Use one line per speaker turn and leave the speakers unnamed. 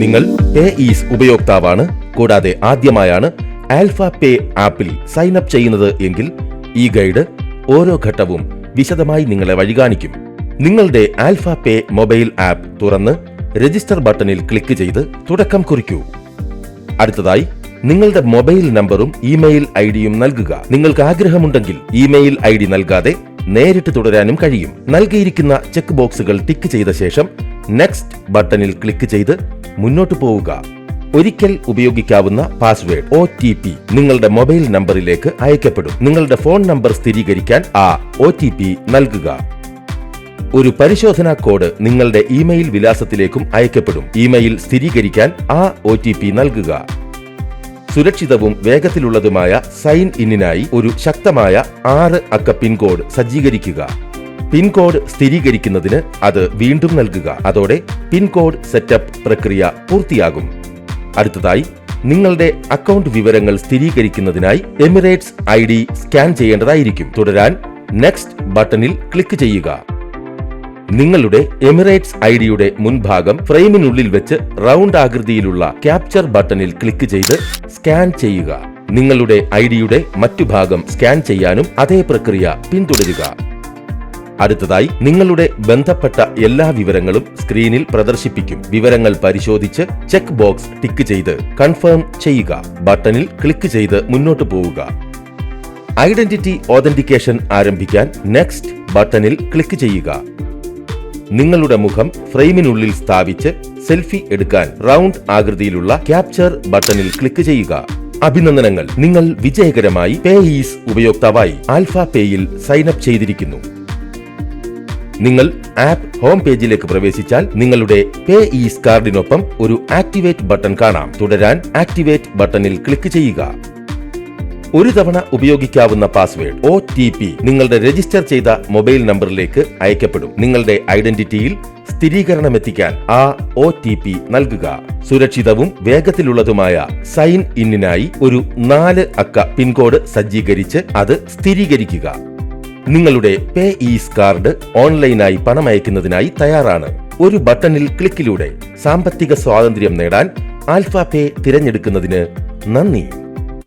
നിങ്ങൾ പേ ഈസ് ഉപയോക്താവാണ് കൂടാതെ ആദ്യമായാണ് ആൽഫ പേ ആപ്പിൽ സൈൻ അപ്പ് ചെയ്യുന്നത് എങ്കിൽ ഈ ഗൈഡ് ഓരോ ഘട്ടവും വിശദമായി നിങ്ങളെ വഴികാണിക്കും. നിങ്ങളുടെ ആൽഫ പേ മൊബൈൽ ആപ്പ് തുറന്ന് രജിസ്റ്റർ ബട്ടണിൽ ക്ലിക്ക് ചെയ്ത് തുടക്കം കുറിക്കൂ. അടുത്തതായി നിങ്ങളുടെ മൊബൈൽ നമ്പറും ഇമെയിൽ ഐ ഡിയും നൽകുക. നിങ്ങൾക്ക് ആഗ്രഹമുണ്ടെങ്കിൽ ഇമെയിൽ ഐ ഡി നൽകാതെ നേരിട്ട് തുടരാനും കഴിയും. നൽകിയിരിക്കുന്ന ചെക്ക് ബോക്സുകൾ ടിക്ക് ചെയ്ത ശേഷം നെക്സ്റ്റ് ബട്ടണിൽ ക്ലിക്ക് ചെയ്ത് മുന്നോട്ട് പോവുക. ഒരിക്കൽ ഉപയോഗിക്കാവുന്ന പാസ്വേഡ് ഒ ടി പി നിങ്ങളുടെ മൊബൈൽ നമ്പറിലേക്ക് അയക്കപ്പെടും. നിങ്ങളുടെ ഫോൺ നമ്പർ സ്ഥിരീകരിക്കാൻ ആ ഒ ടി പി നൽകുക. ഒരു പരിശോധനാ കോഡ് നിങ്ങളുടെ ഇമെയിൽ വിലാസത്തിലേക്കും അയക്കപ്പെടും. ഇമെയിൽ സ്ഥിരീകരിക്കാൻ ആ ഒ ടി പി നൽകുക. സുരക്ഷിതവും വേഗത്തിലുള്ളതുമായ സൈൻ ഇന്നിനായി ഒരു ശക്തമായ ആറ് അക്ക പിൻകോഡ് സജ്ജീകരിക്കുക. പിൻകോഡ് സ്ഥിരീകരിക്കുന്നതിന് അത് വീണ്ടും നൽകുക. അതോടെ പിൻകോഡ് സെറ്റപ്പ് പ്രക്രിയ പൂർത്തിയാകും. അടുത്തതായി നിങ്ങളുടെ അക്കൗണ്ട് വിവരങ്ങൾ സ്ഥിരീകരിക്കുന്നതിനായി എമിറേറ്റ്സ് ഐ ഡി സ്കാൻ ചെയ്യേണ്ടതായിരിക്കും. തുടരാൻ നെക്സ്റ്റ് ബട്ടണിൽ ക്ലിക്ക് ചെയ്യുക. നിങ്ങളുടെ എമിറേറ്റ്സ് ഐ ഡിയുടെ മുൻഭാഗം ഫ്രെയിമിനുള്ളിൽ വെച്ച് റൗണ്ട് ആകൃതിയിലുള്ള ക്യാപ്ചർ ബട്ടണിൽ ക്ലിക്ക് ചെയ്ത് സ്കാൻ ചെയ്യുക. നിങ്ങളുടെ ഐ ഡിയുടെ മറ്റു ഭാഗം സ്കാൻ ചെയ്യാനും അതേ പ്രക്രിയ പിന്തുടരുക. അടുത്തതായി നിങ്ങളുടെ ബന്ധപ്പെട്ട എല്ലാ വിവരങ്ങളും സ്ക്രീനിൽ പ്രദർശിപ്പിക്കും. വിവരങ്ങൾ പരിശോധിച്ച് ചെക്ക് ബോക്സ് ടിക്ക് ചെയ്ത് കൺഫേം ചെയ്യുക. ബട്ടണിൽ ക്ലിക്ക് ചെയ്ത് മുന്നോട്ട് പോവുക. ഐഡന്റിറ്റി ഓതന്റിക്കേഷൻ ആരംഭിക്കാൻ നെക്സ്റ്റ് ബട്ടണിൽ ക്ലിക്ക് ചെയ്യുക. നിങ്ങളുടെ മുഖം ഫ്രെയിമിനുള്ളിൽ സ്ഥാപിച്ച് സെൽഫി എടുക്കാൻ റൗണ്ട് ആകൃതിയിലുള്ള ക്യാപ്ചർ ബട്ടണിൽ ക്ലിക്ക് ചെയ്യുക. അഭിനന്ദനങ്ങൾ. നിങ്ങൾ വിജയകരമായി പേ ഈസ് ഉപയോക്താവായി ആൽഫ പേയിൽ സൈൻ അപ്പ് ചെയ്തിരിക്കുന്നു. നിങ്ങൾ ആപ്പ് ഹോം പേജിലേക്ക് പ്രവേശിച്ചാൽ നിങ്ങളുടെ പേ ഈസ് കാർഡിനൊപ്പം ഒരു ആക്ടിവേറ്റ് ബട്ടൺ കാണാം. തുടരാൻ ആക്ടിവേറ്റ് ബട്ടണിൽ ക്ലിക്ക് ചെയ്യുക. ഒരു തവണ ഉപയോഗിക്കാവുന്ന പാസ്വേഡ് ഒ ടി പി നിങ്ങളുടെ രജിസ്റ്റർ ചെയ്ത മൊബൈൽ നമ്പറിലേക്ക് അയക്കപ്പെടും. നിങ്ങളുടെ ഐഡന്റിറ്റിയിൽ സ്ഥിരീകരണമെത്തിക്കാൻ ആ ഒ ടി പി നൽകുക. സുരക്ഷിതവും വേഗത്തിലുള്ളതുമായ സൈൻ ഇന്നിനായി ഒരു നാല് അക്ക പിൻകോഡ് സജ്ജീകരിച്ച് അത് സ്ഥിരീകരിക്കുക. നിങ്ങളുടെ പേ ഈസ് കാർഡ് ഓൺലൈനായി പണമയക്കുന്നതിനായി തയ്യാറാണ്. ഒരു ബട്ടണിൽ ക്ലിക്കിലൂടെ സാമ്പത്തിക സ്വാതന്ത്ര്യം നേടാൻ ആൽഫ പേ തിരഞ്ഞെടുക്കുന്നതിന് നന്ദി.